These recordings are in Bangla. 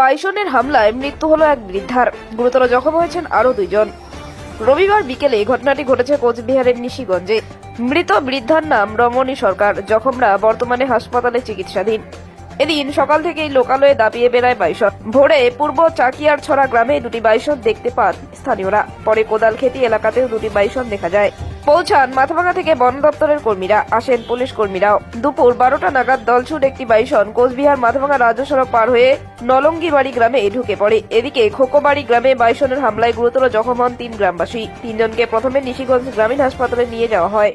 বাইসনের হামলায় মৃত্যু হলো এক বৃদ্ধার। গুরুতর জখম হয়েছেন আরও দুইজন। রবিবার বিকেলে ঘটনাটি ঘটেছে কোচবিহারের নিশিগঞ্জে। মৃত বৃদ্ধার নাম রমণী সরকার। জখমরা বর্তমানে হাসপাতালে চিকিৎসাধীন। এদিন সকাল থেকেই লোকালয়ে দাপিয়ে বেড়ায় বাইসন ভোরে পূর্ব চাকিয়ার ছড়া গ্রামে দুটি বাইসন দেখতে পান স্থানীয়রা। পরে কোদাল খেতি এলাকাতেও দুটি বাইসন দেখা যায়। পৌঁছান মাথাভাঙা থেকে বন দপ্তরের কর্মীরা। আসেন পুলিশ কর্মীরাও। দুপুর বারোটা নাগাদ দলছুট একটি বাইসন কোচবিহার মাথাভাঙা রাজ্য সড়ক পার হয়ে নলঙ্গিবাড়ি গ্রামে ঢুকে পড়ে। এদিকে খোকোবাড়ি গ্রামে বাইসনের হামলায় গুরুতর জখম হন তিন গ্রামবাসী। তিনজনকে প্রথমে নিশিগঞ্জ গ্রামীণ হাসপাতালে নিয়ে যাওয়া হয়।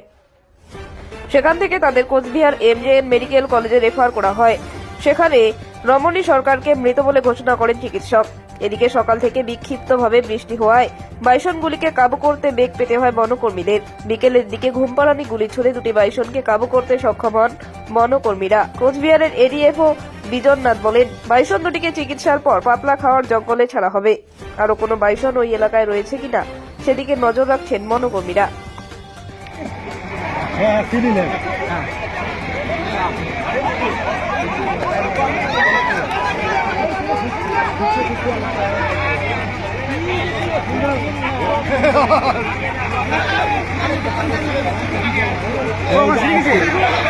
সেখান থেকে তাদের কোচবিহার এমজেএন মেডিকেল কলেজে রেফার করা হয়। সেখানে রমণী সরকারকে মৃত বলে ঘোষণা করেন চিকিৎসক। এদিকে সকাল থেকে বিক্ষিপ্তভাবে বৃষ্টি হওয়ায় বাইসনগুলিকে কাবু করতে বেগ পেতে হয় বনকর্মীদের। বিকেলের দিকে ঘুমপাড়ানি গুলি ছুড়ে দুটি বাইসনকে কাবু করতে সক্ষম হন বনকর্মীরা। কোচবিহারের এডিএফও বিজননাথ বলেন, বাইসন দুটিকে চিকিৎসার পর পাতলা খাওয়ার জঙ্গলে ছাড়া হবে। আরও কোনো বাইসন ওই এলাকায় রয়েছে কিনা, সেদিকে নজর রাখছেন বনকর্মীরা। 음. 어, 어, 어. 즐기세요.